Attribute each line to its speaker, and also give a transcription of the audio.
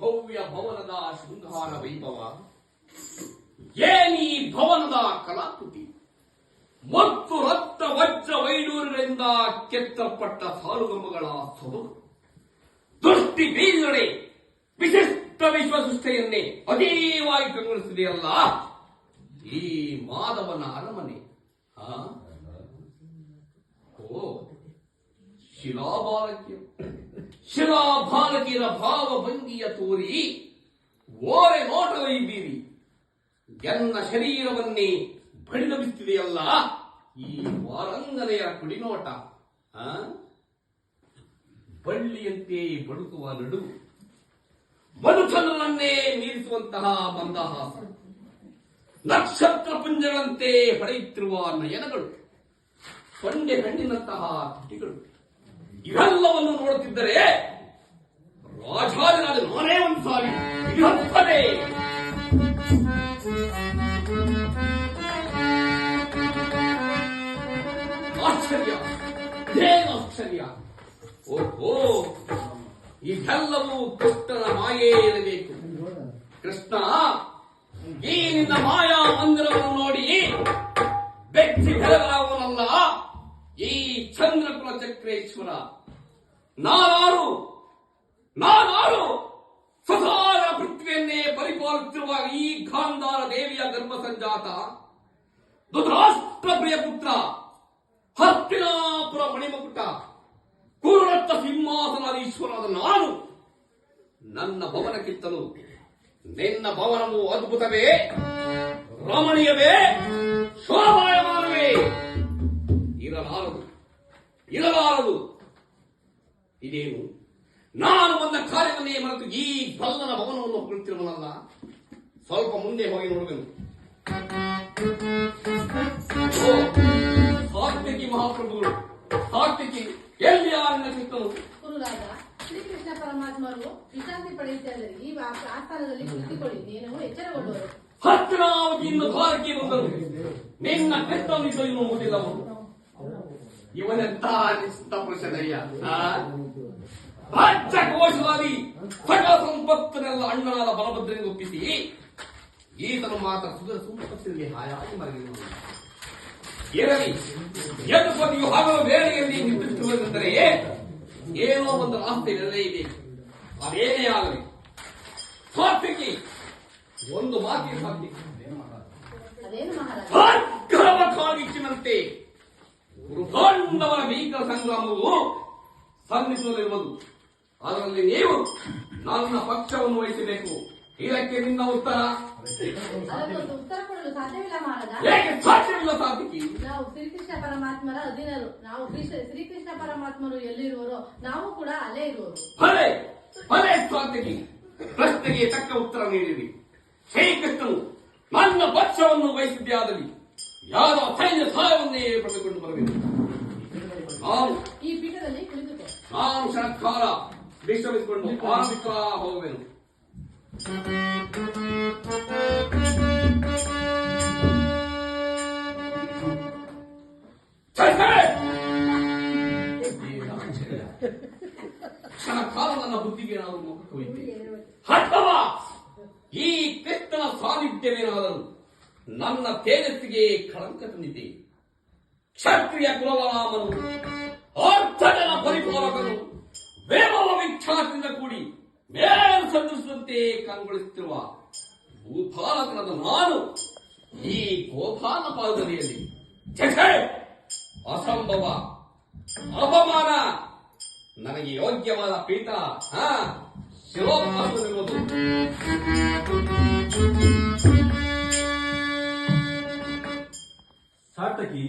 Speaker 1: ಭವ್ಯ ಭವನದ ಶೃಂಗಾರ ವೈಭವ. ಏನಿ ಭವನದ ಕಲಾಕೃತಿ. ಮತ್ತು ರಕ್ತ ವಜ್ರ ವೈಡೂರಿನಿಂದ ಕೆತ್ತಲ್ಪಟ್ಟ ಸಾಲುಗಂಬಗಳ ಸೊಬಗು ದೃಷ್ಟಿ ಬೀಳಡೆ ವಿಶಿಷ್ಟ ವಿಶ್ವಸೃಷ್ಟಿಯನ್ನೇ ಅದೇವಾಗಿ ಕಂಗೊಳಿಸಿದೆಯಲ್ಲ ಈ ಮಾಧವನ ಅರಮನೆ. ಆ? ಓ ಶಿಲಾಬಾಲಕಿಯ ಭಾವ ಭಾವಭಂಗಿಯ ತೋರಿ, ಓರೆ ನೋಟವೈದ್ದೀರಿ ಎನ್ನ ಶರೀರವನ್ನೇ ಬಡಿದಬಿತ್ತಿದೆಯಲ್ಲ ಈ ವಾರಂಗನೆಯ ಕುಡಿನೋಟ? ಬಳ್ಳಿಯಂತೆ ಬಳುಕುವ ನಡುವು ಮನುಷ್ಯನನ್ನೇ ಮೀರಿಸುವಂತಹ ಮಂದಹಾಸ ನಕ್ಷತ್ರ ಪುಂಜಗಳಂತೆ ಹೊಡೆಯುತ್ತಿರುವ ನಯನಗಳು ಬಂಡೆ ಹಣ್ಣಿನಂತಹ ತುಟಿಗಳು ಇವೆಲ್ಲವನ್ನು ನೋಡುತ್ತಿದ್ದರೆ ರಾಜಾಜನಾದ ನಾನೇ ಒಂದು ಸಾರಿ ಇರುತ್ತದೆ ಆಶ್ಚರ್ಯ. ಏನು ಆಶ್ಚರ್ಯ. ಓಹೋ, ಇದೆಲ್ಲವೂ ಕೃಷ್ಣನ ಮಾಯೇ ಇರಬೇಕು ಕೃಷ್ಣ, ಈ ನಿನ್ನ ಮಾಯಾ ಮಂದಿರವನ್ನು ನೋಡಿ ಬೆಚ್ಚಿ ಈ ಚಕ್ರೇಶ್ವರ ನಾನಾರು ನಾನಾರು ಸದಾರ ಪೃಥ್ವಿಯನ್ನೇ ಪರಿಪಾಲಿಸುತ್ತಿರುವ ಈ ಗಾಂಧಾರ ದೇವಿಯ ಗರ್ಭ ಸಂಜಾತ ಧೃತರಾಷ್ಟ್ರ ಪ್ರಿಯ ಪುತ್ರ ಹತ್ತಿನಾಪುರ ಮಣಿಮಕುಟ ಸಿಂಹಾಸನ ಸಿಂಹಾಸನಾಧೀಶ್ವರಾದ ನಾನು, ನನ್ನ ಭವನಕ್ಕಿಂತಲೂ ನಿನ್ನ ಭವನವು ಅದ್ಭುತವೇ, ರಮಣೀಯವೇ, ಶೋಭಾಯಮಾನವೇ. ಇರಲಾರದು ಇದೇನು? ನಾನು ಬಂದ ಕಾರ್ಯವನ್ನೇ ಮರೆತು ಈ ಬಲ್ಲನ ಭವನವನ್ನು ಹೊಗಳುತ್ತಿರುವನಲ್ಲ ಸ್ವಲ್ಪ ಮುಂದೆ ಹೋಗಿ ನೋಡಬೇಕು. ಸಾತ್ವಿಕಿ ಮಹಾಪ್ರಭುಗಳು. ಸಾತ್ವಿಕಿ ಎಲ್ಲಿ ಯಾರನ್ನ ಕೃಷ್ಣನು
Speaker 2: ಗುರುರಾಜ ಶ್ರೀಕೃಷ್ಣ ಪರಮಾತ್ಮರು ವಿಶ್ರಾಂತಿ ಪಡೆಯುತ್ತಿದ್ದರೆ ಈ ಆಸ್ಥಾನದಲ್ಲಿ ಕುಳಿತುಕೊಳ್ಳಿ. ನೀನು ಎಚ್ಚರಗೊಳ್ಳುವರು
Speaker 1: ಹತ್ತಿರಾವತಿಯಿಂದ ದ್ವಾರಕ್ಕೆ ಬಂದರು. ನಿನ್ನ ಕೃಷ್ಣನಿದ್ದು ಇನ್ನು ಮುಗಿದವನು ಇವನೆಂತ ನಿಶ್ಚಿತ ಪುರುಷನಯ್ಯ? ರಾಜ್ಯ ಕೋಶವಾದಿ ಸಕಲ ಸಂಪತ್ತನೆಲ್ಲ ಅಣ್ಣನಾದ ಬಲಭದ್ರನಿಗೆ ಒಪ್ಪಿಸಿ. ಈತನು ಮಾತ್ರ ಸುಧರ ಸಂಪತ್ತಿನಲ್ಲಿ ಹಾಯಾಗಿ ಮರಗಿರುವನು ಇರಲಿ ಯದುಪತಿಯು ಹಗಲು ವೇಳೆಯಲ್ಲಿ ನಿರ್ಮಿಸಿರುವುದೆಂದರೆ ಏನೋ ಒಂದು ಆಸ್ತಿ ನೆಲೆ ಇದೆ ಅದೇನೇ ಆಗಲಿ. ಸಾತ್ವಿಕಿ ಒಂದು ಮಾತಿಗೆ ಸಾಧ್ಯ
Speaker 2: ಅದೇನು
Speaker 1: ವೃದ್ಧಾಂಡವರ ಭೀಕರ ಸಂಗ್ರಾಮವು ಸನ್ನಿಸುವುದಿರುವುದು ಅದರಲ್ಲಿ ನೀವು ನನ್ನ ಪಕ್ಷವನ್ನು ವಹಿಸಬೇಕು. ಇದಕ್ಕೆ ನಿನ್ನ ಉತ್ತರ.
Speaker 2: ಅದಕ್ಕೊಂದು ಉತ್ತರ ಕೊಡಲು ಸಾಧ್ಯವಿಲ್ಲ ಮಹಾರಾಜ.
Speaker 1: ಹೇಗೆ ಸಾಧ್ಯವಿಲ್ಲ ಸಾಧಿಕಿ
Speaker 2: ನಾವು ಶ್ರೀಕೃಷ್ಣ ಪರಮಾತ್ಮರ ಅಧೀನರು ನಾವು ಕೃಷ್ಣ ಶ್ರೀಕೃಷ್ಣ ಪರಮಾತ್ಮರು ಎಲ್ಲಿರುವರೋ ನಾವು ಕೂಡ ಅಲ್ಲೇ ಇರುವರು
Speaker 1: ಭಲೆ ಭಲೆ ಸಾಧಿಕಿ ಪ್ರಶ್ನೆಗೆ ತಕ್ಕ ಉತ್ತರ ನೀಡಿರಿ. ಶ್ರೀಕೃಷ್ಣನು ನನ್ನ ಪಕ್ಷವನ್ನು ವಹಿಸಿದ್ದೇ ಆದಲ್ಲಿ ಯಾರ ಸೈನ್ಯ ಸಹಾಯವನ್ನೇ ಪಡೆದುಕೊಂಡು ಬರಬೇಕು. ನಾವು
Speaker 2: ಈ ಪೀಠದಲ್ಲಿ ಕುಳಿತುಕೋ
Speaker 1: ನಾನು ಕ್ಷಣಕಾಲ ವಿಶ್ರಮಿಸಿಕೊಂಡು ಆರಂಭಿಕ ಹೋಗುವೆನು! ಕ್ಷಣಕಾಲ ನನ್ನ ಬುದ್ಧಿಗೆ ನಾವು ಮುಖಕ್ಕೆ ಅಥವಾ ಈ ಕೃಷ್ಣನ ಸಾನ್ನಿಧ್ಯವೇನಾದರೂ ನನ್ನ ತೇಜಸ್ಸಿಗೆ ಕಳಂಕ ತಂದಿದೆ ಕ್ಷತ್ರಿಯ ಕುಲವರಾಮನು ಅರ್ಥಜನ ಪರಿಪಾಲಕನು ವೇಮವ ವಿಖ್ಯಾತದಿಂದ ಕೂಡಿ ಮೇಲು ಸಂದರ್ಶದಂತೆ ಕಂಗೊಳಿಸುತ್ತಿರುವ ಭೂಪಾಲಕನದ ನಾನು ಈ ಗೋಪಾಲ ಪಾದನೆಯಲ್ಲಿ ಅಸಂಭವ, ಅಪಮಾನ, ನನಗೆ ಯೋಗ್ಯವಾದ ಪೀಠ, ಹಾ ಶಿರೋಪಾಸನಿರುವುದು
Speaker 3: ಸಾರ್ಥಕಿ